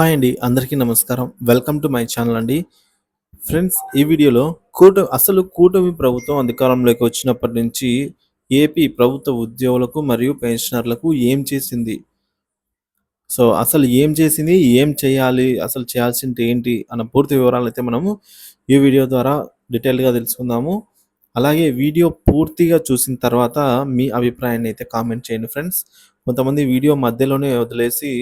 Hi అండి అందరికీ నమస్కారం. వెల్కమ్ టు మై ఛానల్ అండి. ఫ్రెండ్స్ ఈ వీడియోలో కూటమి అసలు కూటమి ప్రభుత్వం అధికారంలోకి వచ్చినప్పటి నుంచి ఏపీ ప్రభుత్వ ఉద్యోగులకు మరియు పెన్షనర్లకు ఏం చేసింది? సో అసలు ఏం చేసింది? ఏం చేయాలి? అసలు చేయాల్సింది ఏంటి? అన్న పూర్తి వివరాలు అయితే మనము ఈ వీడియో ద్వారా డీటెయిల్గా తెలుసుకుందాము. అలాగే వీడియో పూర్తిగా చూసిన తర్వాత మీ అభిప్రాయాన్ని అయితే కామెంట్ చేయండి ఫ్రెండ్స్. కొంతమంది వీడియో మధ్యలోనే వదిలేసి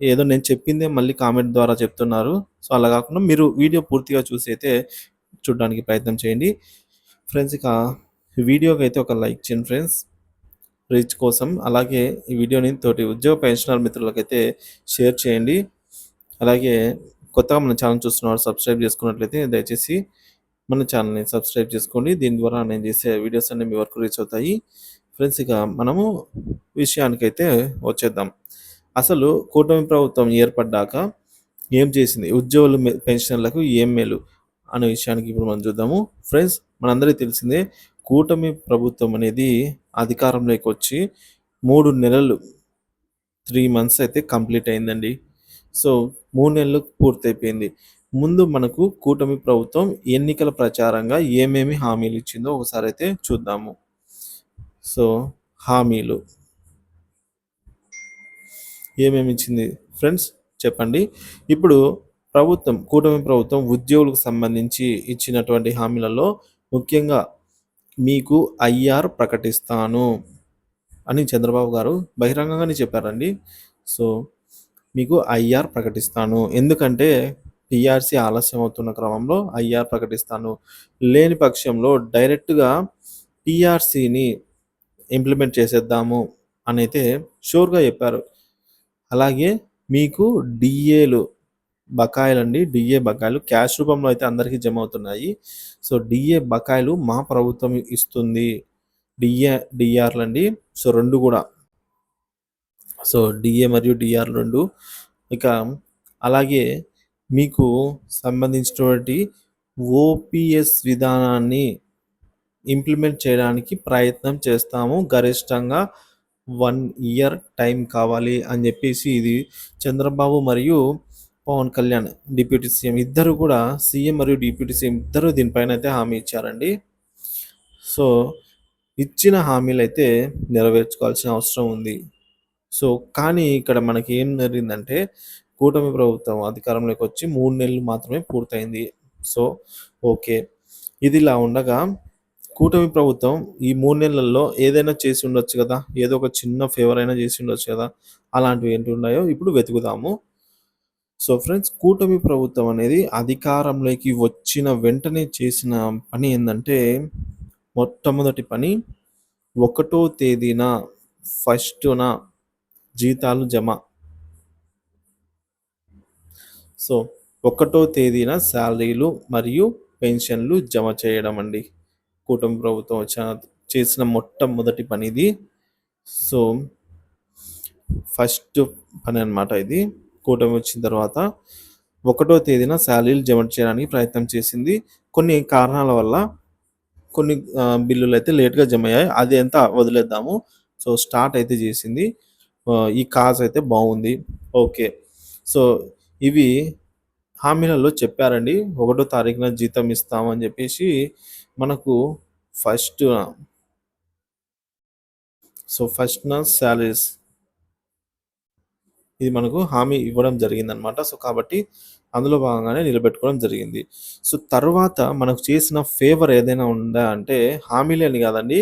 ఏదో నేను చెప్పిందే మళ్ళీ కామెంట్ ద్వారా చెప్తున్నారు. సో అలా కాకుండా మీరు వీడియో పూర్తిగా చూసి అయితే చూడడానికి ప్రయత్నం చేయండి. ఫ్రెండ్స్ ఇక వీడియోకి అయితే ఒక లైక్ చేయండి ఫ్రెండ్స్. రీచ్ కోసం అలాగే ఈ వీడియోని తోటి ఉద్యోగ పెన్షనర్ మిత్రులకైతే షేర్ చేయండి. అలాగే కొత్తగా మన ఛానల్ చూస్తున్నారు సబ్స్క్రైబ్ చేసుకున్నట్లయితే దయచేసి మన ఛానల్ని సబ్స్క్రైబ్ చేసుకోండి. దీని ద్వారా నేను చేసే వీడియోస్ అన్నీ మీ వరకు రీచ్ అవుతాయి. ఫ్రెండ్స్ ఇక మనము విషయానికైతే వచ్చేద్దాం. అసలు కూటమి ప్రభుత్వం ఏర్పడ్డాక ఏం చేసింది? ఉద్యోగులు పెన్షన్లకు ఏం మేలు అనే విషయానికి ఇప్పుడు మనం చూద్దాము. ఫ్రెండ్స్ మనందరికీ తెలిసిందే కూటమి ప్రభుత్వం అనేది అధికారంలోకి వచ్చి మూడు నెలలు త్రీ మంత్స్ అయితే కంప్లీట్ అయిందండి. సో మూడు నెలలు పూర్తయిపోయింది. ముందు మనకు కూటమి ప్రభుత్వం ఎన్నికల ప్రచారంగా ఏమేమి హామీలు ఇచ్చిందో ఒకసారి అయితే చూద్దాము. సో హామీలు. ఏమేమి ఇచ్చింది? ఫ్రెండ్స్ చెప్పండి. ఇప్పుడు ప్రభుత్వం కూటమి ప్రభుత్వం ఉద్యోగులకు సంబంధించి ఇచ్చినటువంటి హామీలలో ముఖ్యంగా మీకు ఐఆర్ ప్రకటిస్తాను అని చంద్రబాబు గారు బహిరంగంగానే చెప్పారండి. సో మీకు ఐఆర్ ప్రకటిస్తాను. ఎందుకంటే పిఆర్సీ ఆలస్యం అవుతున్న క్రమంలో ఐఆర్ ప్రకటిస్తాను. లేని పక్షంలో డైరెక్ట్గా పిఆర్సీని ఇంప్లిమెంట్ చేసేద్దాము అని అయితే షూర్గా చెప్పారు. అలాగే మీకు డిఏలు బకాయిలు అండి డిఏ బకాయిలు క్యాష్ రూపంలో అయితే అందరికీ జమ అవుతున్నాయి సో డిఏ బకాయిలు మా ప్రభుత్వం ఇస్తుంది. డిఏ డిఆర్లు అండి సో రెండు కూడా. సో డిఏ మరియు డిఆర్ రెండు. ఇక అలాగే మీకు సంబంధించినటువంటి ఓపీఎస్ విధానాన్ని ఇంప్లిమెంట్ చేయడానికి ప్రయత్నం చేస్తాము. గరిష్టంగా వన్ ఇయర్ టైం కావాలి అని చెప్పేసి ఇది చంద్రబాబు మరియు పవన్ కళ్యాణ్ డిప్యూటీ సీఎం ఇద్దరు కూడా సీఎం మరియు డిప్యూటీ సీఎం ఇద్దరు దీనిపైన అయితే హామీ ఇచ్చారండి. సో ఇచ్చిన హామీలు అయితే నెరవేర్చుకోవాల్సిన అవసరం ఉంది. సో కానీ ఇక్కడ మనకి ఏం జరిగిందంటే కూటమి ప్రభుత్వం అధికారంలోకి వచ్చి మూడు నెలలు మాత్రమే పూర్తయింది. So okay. ఇది ఇలా ఉండగా కూటమి ప్రభుత్వం ఈ మూడు నెలల్లో ఏదైనా చేసి ఉండొచ్చు కదా ఏదో ఒక చిన్న ఫేవర్ అయినా చేసి ఉండొచ్చు కదా అలాంటివి ఏంటి ఉన్నాయో ఇప్పుడు వెతుకుదాము. సో ఫ్రెండ్స్ కూటమి ప్రభుత్వం అనేది అధికారంలోకి వచ్చిన వెంటనే చేసిన పని ఏంటంటే మొట్టమొదటి పని ఒకటో తేదీన ఫస్ట్న జీతాలు జమ. సో ఒకటో తేదీన శాలరీలు మరియు పెన్షన్లు జమ చేయడం అండి. కూటమి ప్రభుత్వం వచ్చిన చేసిన మొట్టమొదటి పని ఇది సో ఫస్ట్ పని అనమాట ఇది. కూటమి వచ్చిన తర్వాత ఒకటో తేదీన శాలరీలు జమ చేయడానికి ప్రయత్నం చేసింది. కొన్ని కారణాల వల్ల కొన్ని బిల్లులు అయితే లేట్గా జమ అయ్యాయి. అది ఎంత వదిలేద్దాము. సో స్టార్ట్ అయితే చేసింది. ఈ కాజ్ అయితే బాగుంది. ఓకే. సో ఇవి హామీలలో చెప్పారండి. ఒకటో తారీఖున జీతం ఇస్తామని చెప్పేసి మనకు ఫస్ట్ సో ఫస్ట్ నా శాలరీస్ ఇది మనకు హామీ ఇవ్వడం జరిగిందనమాట సో కాబట్టి అందులో భాగంగానే నిలబెట్టుకోవడం జరిగింది. సో తర్వాత మనకు చేసిన ఫేవర్ ఏదైనా ఉందా అంటే హామీలని కాదండి.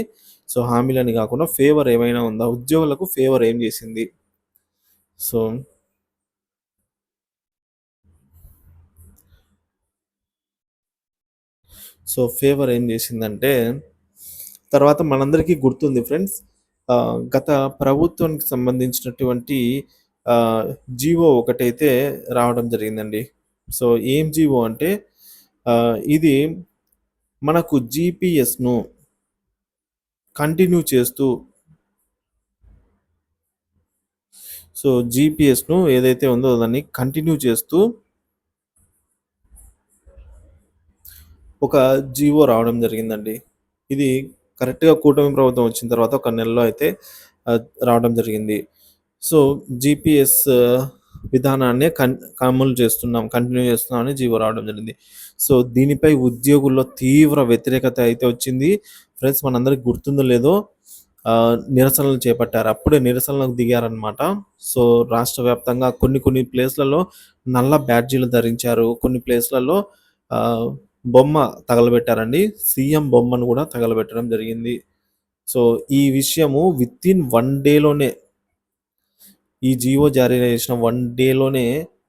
సో హామీలని కాకుండా ఫేవర్ ఏమైనా ఉందా? ఉద్యోగులకు ఫేవర్ ఏం చేసింది? సో సో ఫేవర్ ఏం చేసిందంటే తర్వాత మనందరికీ గుర్తుంది ఫ్రెండ్స్ గత ప్రభుత్వానికి సంబంధించినటువంటి జీవో ఒకటైతే రావడం జరిగిందండి. సో ఏం జీవో అంటే ఇది మనకు జీపీఎస్ను కంటిన్యూ చేస్తూ సో జీపీఎస్ను ఏదైతే ఉందో దాన్ని కంటిన్యూ చేస్తూ ఒక జీవో రావడం జరిగిందండి. ఇది కరెక్ట్గా కూటమి ప్రభుత్వం వచ్చిన తర్వాత ఒక నెలలో అయితే రావడం జరిగింది. సో జీపీఎస్ విధానాన్ని కన్ అమలు చేస్తున్నాం కంటిన్యూ చేస్తున్నాం అని జీవో రావడం జరిగింది. సో దీనిపై ఉద్యోగుల్లో తీవ్ర వ్యతిరేకత అయితే వచ్చింది. ఫ్రెండ్స్ మనందరికి గుర్తుందో లేదో నిరసనలు చేపట్టారు. అప్పుడే నిరసనలకు దిగారనమాట సో రాష్ట్ర వ్యాప్తంగా కొన్ని కొన్ని ప్లేస్లలో నల్ల బ్యాడ్జీలు ధరించారు. కొన్ని ప్లేస్లలో బొమ్మ తగలబెట్టారండి. సీఎం బొమ్మను కూడా తగలబెట్టడం జరిగింది. సో ఈ విషయము విత్ ఇన్ వన్ డేలోనే ఈ జీవో జారీ చేసిన వన్ డేలోనే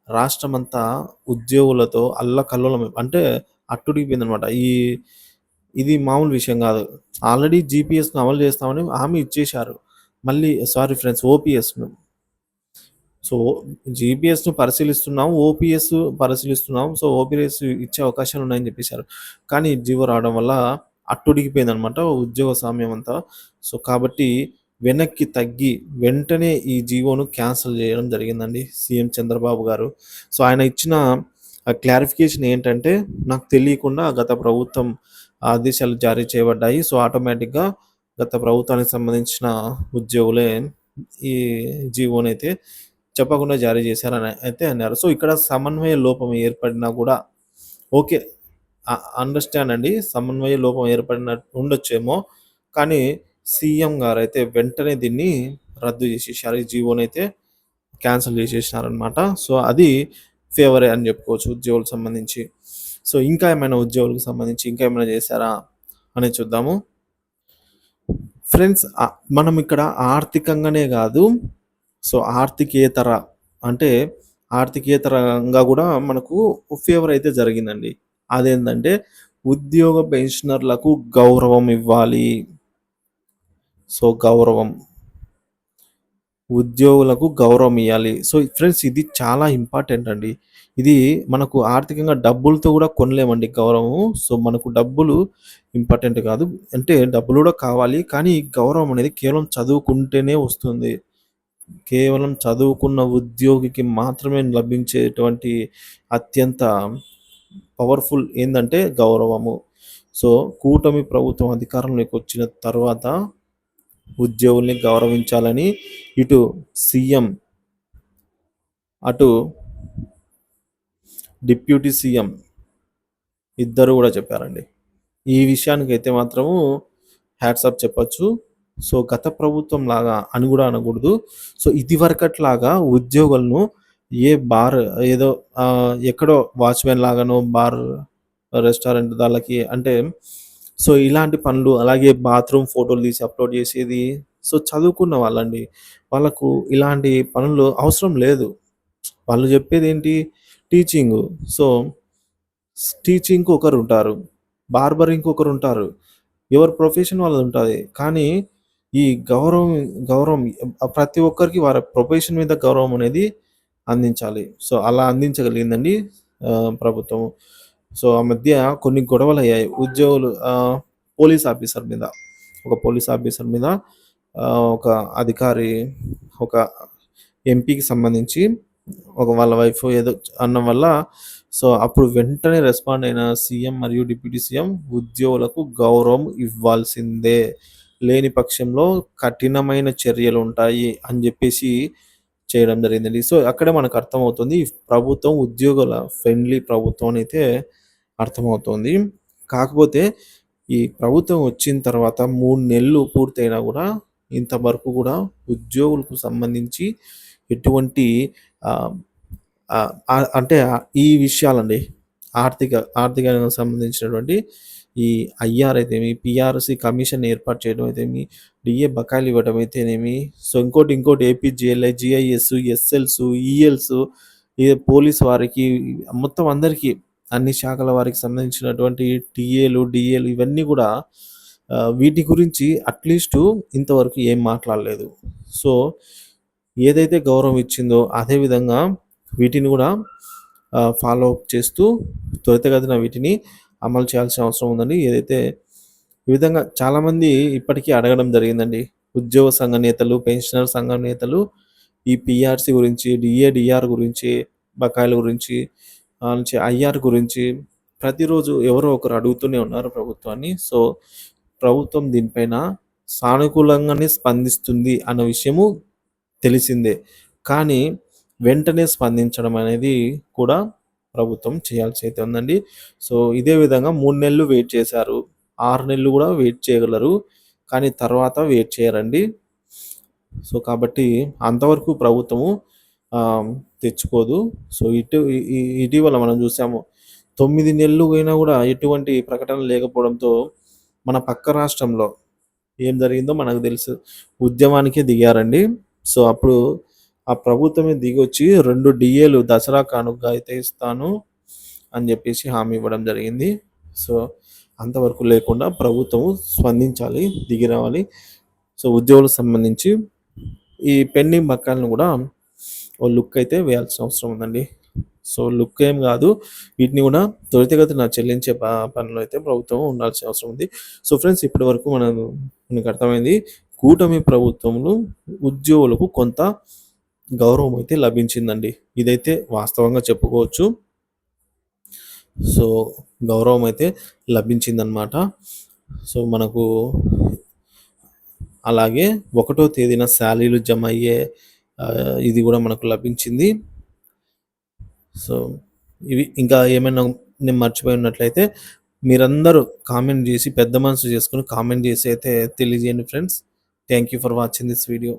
రాష్ట్రమంతా ఉద్యోగులతో అల్లకల్లోలం అంటే అట్టుడిగిపోయింది అనమాట ఈ ఇది మామూలు విషయం కాదు. ఆల్రెడీ జీపీఎస్ను అమలు చేస్తామని హామీ ఇచ్చేశారు. మళ్ళీ సారీ ఫ్రెండ్స్ ఓపీఎస్ను సో జీపీఎస్ను పరిశీలిస్తున్నాం ఓపీఎస్ పరిశీలిస్తున్నాం. సో ఓపీఎస్ ఇచ్చే అవకాశాలు ఉన్నాయని చెప్పేశారు. కానీ జీవో రావడం వల్ల అట్టుడిగిపోయింది అనమాట ఉద్యోగ సామ్యం అంతా. సో కాబట్టి వెనక్కి తగ్గి వెంటనే ఈ జీవోను క్యాన్సిల్ చేయడం జరిగిందండి సీఎం చంద్రబాబు గారు. సో ఆయన ఇచ్చిన క్లారిఫికేషన్ ఏంటంటే నాకు తెలియకుండా గత ప్రభుత్వం ఆదేశాలు జారీ చేయబడ్డాయి. సో ఆటోమేటిక్గా గత ప్రభుత్వానికి సంబంధించిన ఉద్యోగులే ఈ జీవోని అయితే చెప్పకుండా జారీ చేశారని అయితే అన్నారు. సో ఇక్కడ సమన్వయ లోపం ఏర్పడినా కూడా ఓకే అండర్స్టాండ్ అండి. సమన్వయ లోపం ఏర్పడిన ఉండొచ్చేమో. కానీ సీఎం గారు అయితే వెంటనే దీన్ని రద్దు చేసేసారు. ఈ జీవోని అయితే క్యాన్సిల్ చేసేసినారనమాట సో అది ఫేవరే అని చెప్పుకోవచ్చు ఉద్యోగులకు సంబంధించి. సో ఇంకా ఏమైనా ఉద్యోగులకు సంబంధించి ఇంకా ఏమైనా చేశారా అని చూద్దాము. ఫ్రెండ్స్ మనం ఇక్కడ ఆర్థికంగానే కాదు సో ఆర్థికేతర అంటే ఆర్థికేతరంగా కూడా మనకు ఫేవర్ అయితే జరిగిందండి. అదేంటంటే ఉద్యోగ పెన్షనర్లకు గౌరవం ఇవ్వాలి. సో గౌరవం. ఉద్యోగులకు గౌరవం ఇవ్వాలి సో ఫ్రెండ్స్ ఇది చాలా ఇంపార్టెంట్ అండి. ఇది మనకు ఆర్థికంగా డబ్బులతో కూడా కొనలేమండి గౌరవం సో మనకు డబ్బులు ఇంపార్టెంట్ కాదు. అంటే డబ్బులు కూడా కావాలి. కానీ గౌరవం అనేది కేవలం చదువుకుంటేనే వస్తుంది. కేవలం చదువుకున్న ఉద్యోగికి మాత్రమే లభించేటువంటి అత్యంత పవర్ఫుల్ ఏంటంటే గౌరవము. సో కూటమి ప్రభుత్వం అధికారంలోకి వచ్చిన తర్వాత ఉద్యోగుల్ని గౌరవించాలని ఇటు సీఎం అటు డిప్యూటీ సీఎం ఇద్దరు కూడా చెప్పారండి. ఈ విషయానికి అయితే మాత్రము హ్యాట్సాప్ చెప్పచ్చు. సో గత ప్రభుత్వం లాగా అని కూడా అనకూడదు. సో ఇది వరకట్లాగా ఉద్యోగులను ఏ బార్ ఏదో ఎక్కడో వాచ్మెన్ లాగానో బార్ రెస్టారెంట్ దాళ్ళకి అంటే సో ఇలాంటి పనులు అలాగే బాత్రూమ్ ఫోటోలు తీసి అప్లోడ్ చేసేది. సో చదువుకున్న వాళ్ళండి. వాళ్ళకు ఇలాంటి పనులు అవసరం లేదు. వాళ్ళు చెప్పేది ఏంటి? టీచింగ్. సో టీచింగ్కి ఒకరు ఉంటారు బార్బర్ ఇంకొకరు ఉంటారు ఎవరి ప్రొఫెషన్ వాళ్ళది ఉంటుంది. కానీ ఈ గౌరవం గౌరవం ప్రతి ఒక్కరికి వారి ప్రొఫెషన్ మీద గౌరవం అనేది అందించాలి. సో అలా అందించగలిగిందండి ప్రభుత్వం. సో ఆ మధ్య కొన్ని గొడవలు అయ్యాయి. ఉద్యోగులు పోలీస్ ఆఫీసర్ మీద ఒక పోలీస్ ఆఫీసర్ మీద ఒక అధికారి ఒక ఎంపీకి సంబంధించి ఒక వాళ్ళ వైఫ్ ఏదో అన్న వల్ల సో అప్పుడు వెంటనే రెస్పాండ్ అయిన సీఎం మరియు డిప్యూటీ సీఎం ఉద్యోగులకు గౌరవం ఇవ్వాల్సిందే. లేని పక్షంలో కఠినమైన చర్యలు ఉంటాయి అని చెప్పేసి చేయడం జరిగిందండి. సో అక్కడే మనకు అర్థమవుతుంది. ప్రభుత్వం ఉద్యోగుల ఫ్రెండ్లీ ప్రభుత్వం అని అయితే అర్థమవుతుంది. కాకపోతే ఈ ప్రభుత్వం వచ్చిన తర్వాత మూడు నెలలు పూర్తయినా కూడా ఇంతవరకు కూడా ఉద్యోగులకు సంబంధించి ఎటువంటి అంటే ఈ విషయాలండి ఆర్థిక ఆర్థికంగా సంబంధించినటువంటి ఈ ఐఆర్ అయితేమి పిఆర్సి కమిషన్ ఏర్పాటు చేయడం అయితేమి డిఏ బకాయిలు ఇవ్వడం అయితేనేమి సో ఇంకోటి ఇంకోటి ఏపీజిఎల్ఐ జిఐఎస్ ఎస్ఎల్స్ ఈఎల్స్ ఈ పోలీస్ వారికి మొత్తం అందరికీ అన్ని శాఖల వారికి సంబంధించినటువంటి టీఏలు డిఏలు ఇవన్నీ కూడా వీటి గురించి అట్లీస్ట్ ఇంతవరకు ఏం మాట్లాడలేదు. సో ఏదైతే గౌరవం ఇచ్చిందో అదే విధంగా వీటిని కూడా ఫాలో అప్ చేస్తూ త్వరితగతిన వీటిని అమలు చేయాల్సిన అవసరం ఉందండి. ఏదైతే ఈ విధంగా చాలామంది ఇప్పటికీ అడగడం జరిగిందండి. ఉద్యోగ సంఘ నేతలు పెన్షనర్ సంఘ నేతలు ఈ పిఆర్సి గురించి డిఏడిఆర్ గురించి బకాయిల గురించి నుంచి ఐఆర్ గురించి ప్రతిరోజు ఎవరో ఒకరు అడుగుతూనే ఉన్నారు ప్రభుత్వాన్ని. సో ప్రభుత్వం దీనిపైన సానుకూలంగానే స్పందిస్తుంది అన్న విషయము తెలిసిందే. కానీ వెంటనే స్పందించడం అనేది కూడా ప్రభుత్వం చేయాల్సి అయితే ఉందండి. సో ఇదే విధంగా మూడు నెలలు వెయిట్ చేశారు. ఆరు నెలలు కూడా వెయిట్ చేయగలరు. కానీ తర్వాత వెయిట్ చేయరండి. సో కాబట్టి అంతవరకు ప్రభుత్వము తెచ్చుకోదు. సో ఇటు ఇటీవల మనం చూసాము తొమ్మిది నెలలు అయినా కూడా ఎటువంటి ప్రకటన లేకపోవడంతో మన పక్క రాష్ట్రంలో ఏం జరిగిందో మనకు తెలుసు. ఉద్యమానికే దిగారండి. సో అప్పుడు ఆ ప్రభుత్వమే దిగొచ్చి రెండు డిఏలు దసరా కానుక అయితే ఇస్తాను అని చెప్పేసి హామీ ఇవ్వడం జరిగింది. సో అంతవరకు లేకుండా ప్రభుత్వం స్పందించాలి దిగి రావాలి. సో ఉద్యోగులకు సంబంధించి ఈ పెండింగ్ బకాయిలను కూడా ఓ లుక్ అయితే వేయాల్సిన అవసరం ఉందండి. సో లుక్ ఏం కాదు. వీటిని కూడా త్వరితగతిన చెల్లించే ప- అయితే ప్రభుత్వం ఉండాల్సిన అవసరం ఉంది. సో ఫ్రెండ్స్ ఇప్పటి వరకు మనం మనకు అర్థమైంది. కూటమి ప్రభుత్వంలో ఉద్యోగులకు కొంత గౌరవం అయితే లభించిందండి. ఇదైతే వాస్తవంగా చెప్పుకోవచ్చు. సో గౌరవం అయితే లభించిందనమాట సో మనకు అలాగే ఒకటో తేదీన శాలీలు జమ అయ్యే ఇది కూడా మనకు లభించింది. సో ఇవి ఇంకా ఏమైనా నేను మర్చిపోయి ఉన్నట్లయితే మీరందరూ కామెంట్ చేసి పెద్ద మనసు చేసుకుని కామెంట్ చేసి అయితే తెలియజేయండి friends. Thank you for watching this video.